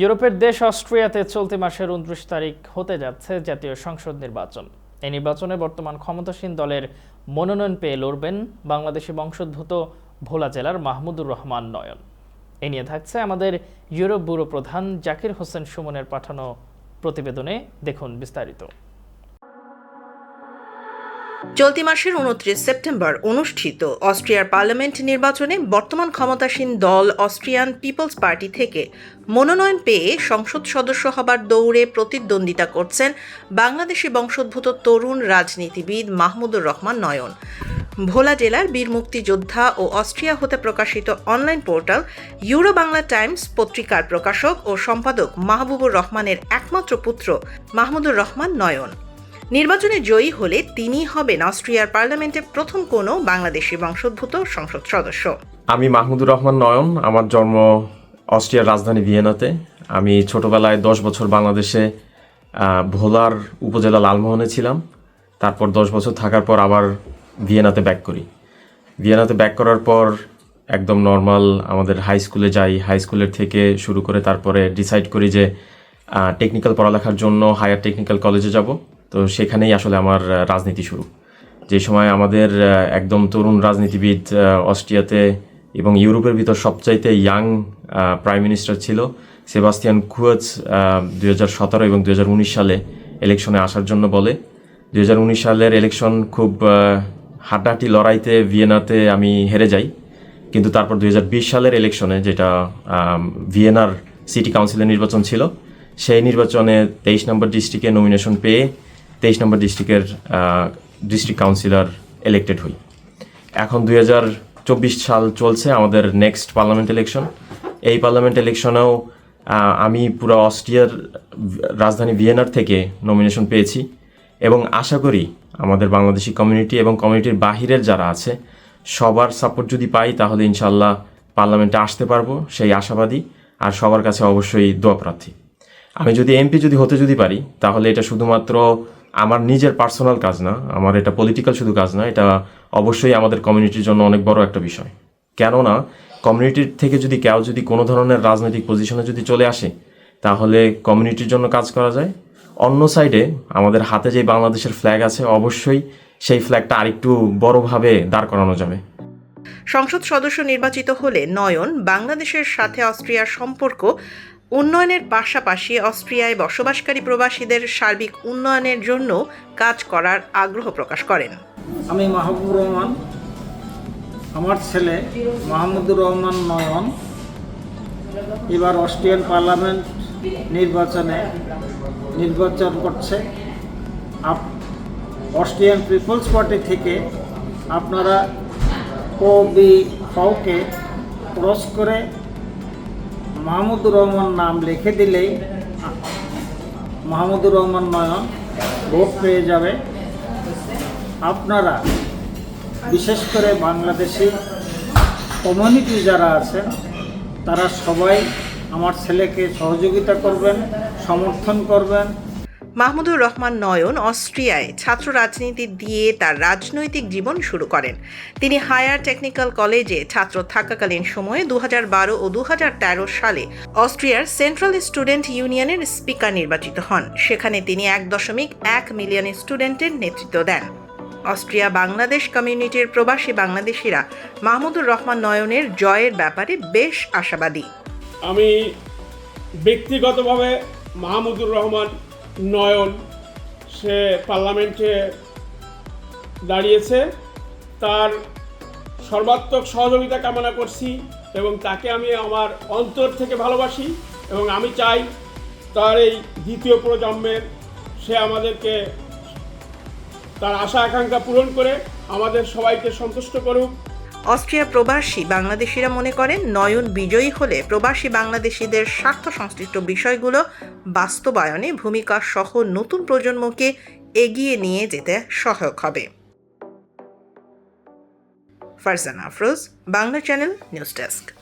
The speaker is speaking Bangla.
ইউরোপের দেশ অস্ট্রিয়াতে চলতি মাসের উনত্রিশ তারিখ হতে যাচ্ছে জাতীয় সংসদ নির্বাচন। এই নির্বাচনে বর্তমান ক্ষমতাসীন দলের মনোনয়ন পেয়ে লড়বেন বাংলাদেশি বংশোদ্ভূত ভোলা জেলার মাহমুদুর রহমান নয়ন। এ নিয়ে থাকছে আমাদের ইউরোপ ব্যুরো প্রধান জাকির হোসেন সুমনের পাঠানো প্রতিবেদনে। দেখুন বিস্তারিত। চলতি মাসের উনত্রিশ সেপ্টেম্বর অনুষ্ঠিত অস্ট্রিয়ার পার্লামেন্ট নির্বাচনে বর্তমান ক্ষমতাসীন দল অস্ট্রিয়ান পিপলস পার্টি থেকে মনোনয়ন পেয়ে সংসদ সদস্য হবার দৌড়ে প্রতিদ্বন্দ্বিতা করছেন বাংলাদেশি বংশোদ্ভূত তরুণ রাজনীতিবিদ মাহমুদুর রহমান নয়ন। ভোলা জেলার বীর মুক্তিযোদ্ধা ও অস্ট্রিয়া হতে প্রকাশিত online portal Euro Bangla Times পত্রিকার প্রকাশক ও সম্পাদক মাহবুবুর রহমানের একমাত্র পুত্র মাহমুদুর রহমান নয়ন। নির্বাচনে জয়ী হলে তিনি হবেন অস্ট্রিয়ার পার্লামেন্টের প্রথম কোনো বাংলাদেশি বংশোদ্ভূত সংসদ সদস্য। আমি মাহমুদুর রহমান নয়ন, আমার জন্ম অস্ট্রিয়ার রাজধানী ভিয়েনাতে। আমি ছোটবেলায় দশ বছর বাংলাদেশে ভোলার উপজেলা লালমোহনে ছিলাম। তারপর দশ বছর থাকার পর আবার ভিয়েনাতে ব্যাক করি। ভিয়েনাতে ব্যাক করার পর একদম নর্মাল আমাদের হাই স্কুলে যাই। হাই স্কুলের থেকে শুরু করে তারপরে ডিসাইড করি যে টেকনিক্যাল পড়ালেখার জন্য হায়ার টেকনিক্যাল কলেজে যাব। তো সেখানেই আসলে আমার রাজনীতি শুরু। যে সময় আমাদের একদম তরুণ রাজনীতিবিদ অস্ট্রিয়াতে এবং ইউরোপের ভিতর সবচাইতে ইয়াং প্রাইম মিনিস্টার ছিল, সেবাস্তিয়ান কুয়েজ দুই হাজার সতেরো এবং দুই হাজার উনিশ সালে ইলেকশনে আসার জন্য বলে। দুই হাজার উনিশ সালের ইলেকশন খুব হাড্ডাহাড্ডি লড়াইতে ভিয়েনাতে আমি হেরে যাই। কিন্তু তারপর দু হাজার বিশ সালের ইলেকশনে যেটা ভিয়েনার সিটি কাউন্সিলের নির্বাচন ছিল, সেই নির্বাচনে তেইশ নম্বর ডিস্ট্রিক্টে নমিনেশন পেয়ে তেইশ নম্বর ডিস্ট্রিক্টের ডিস্ট্রিক্ট কাউন্সিলর ইলেক্টেড হই। এখন দু হাজার চব্বিশ সাল চলছে আমাদের নেক্সট পার্লামেন্ট ইলেকশন এই পার্লামেন্ট ইলেকশনেও আমি পুরো অস্ট্রিয়ার রাজধানী ভিয়েনার থেকে নমিনেশন পেয়েছি এবং আশা করি আমাদের বাংলাদেশি কমিউনিটি এবং কমিউনিটির বাহিরের যারা আছে, সবার সাপোর্ট যদি পাই তাহলে ইনশাল্লাহ পার্লামেন্টে আসতে পারব, সেই আশাবাদী। আর সবার কাছে অবশ্যই দোয়া প্রার্থী। আমি যদি এমপি যদি হতে যদি পারি, তাহলে এটা শুধুমাত্র আমার নিজের পার্সোনাল কাজ না, আমার এটা পলিটিক্যাল শুধু কাজ না, এটা অবশ্যই আমাদের কমিউনিটির জন্য অনেক বড় একটা বিষয়। কেননা কমিউনিটির থেকে যদি কেউ যদি কোনো ধরনের রাজনৈতিক পজিশনে যদি চলে আসে, তাহলে কমিউনিটির জন্য কাজ করা যায়। অন্য সাইডে আমাদের হাতে যে বাংলাদেশের ফ্ল্যাগ আছে, অবশ্যই সেই ফ্ল্যাগটা আরেকটু বড়ভাবে দাঁড় করানো যাবে। সংসদ সদস্য নির্বাচিত হলে নয়ন, বাংলাদেশের সাথে অস্ট্রিয়ার সম্পর্ক উন্নয়নের পাশাপাশি অস্ট্রিয়ায় বসবাসকারী প্রবাসীদের সার্বিক উন্নয়নের জন্য কাজ করার আগ্রহ প্রকাশ করেন। আমি মাহবুবুর রহমান। আমার ছেলে মাহমুদুর রহমান নয়ন। এবার অস্ট্রিয়ান পার্লামেন্ট নির্বাচনে নির্বাচন করছে। অস্ট্রিয়ান পিপলস পার্টি থেকে আপনারা ও বি ফাউকে ক্রস করে মাহমুদুর রহমান নাম লিখে দিলেই মাহমুদুর রহমান নয়ন ভোট পেয়ে যাবে। আপনারা, বিশেষ করে বাংলাদেশি কমিউনিটি যারা আছেন, তারা সবাই আমার ছেলেকে সহযোগিতা করবেন, সমর্থন করবেন মাহমুদুর রহমান নয়ন অস্ট্রিয়ায় ছাত্র রাজনীতি দিয়ে তার রাজনৈতিক জীবন শুরু করেন। তিনি হায়ার টেকনিক্যাল কলেজে ছাত্র থাকাকালীন সময়ে দু বারো ও দু হাজার তেরো সালে অস্ট্রিয়ার সেন্ট্রাল স্টুডেন্ট ইউনিয়নের স্পিকার নির্বাচিত হন। সেখানে তিনি এক দশমিক এক মিলিয়ন স্টুডেন্টের নেতৃত্ব দেন। অস্ট্রিয়া বাংলাদেশ কমিউনিটির প্রবাসী বাংলাদেশিরা মাহমুদুর রহমান নয়নের জয়ের ব্যাপারে বেশ আশাবাদী। আমি ব্যক্তিগতভাবে মাহমুদুর রহমান নয়ন সে পার্লামেন্টে দাঁড়িয়েছে। তার সর্বাত্মক সহযোগিতা কামনা করছি এবং তাকে আমি আমার অন্তর থেকে ভালোবাসি এবং আমি চাই তার এই দ্বিতীয় প্রজন্মের সে আমাদেরকে তার আশা আকাঙ্ক্ষা পূরণ করে আমাদের সবাইকে সন্তুষ্ট করুক। অস্ট্রিয়া প্রবাসী বাংলাদেশিরা মনে করেন নয়ন বিজয়ী হলে প্রবাসী বাংলাদেশিদের স্বার্থ সংশ্লিষ্ট বিষয়গুলো বাস্তবায়নে ভূমিকা সহ নতুন প্রজন্মকে এগিয়ে নিয়ে যেতে সহায়ক হবে। Farzana Afroz, Bangla channel news desk.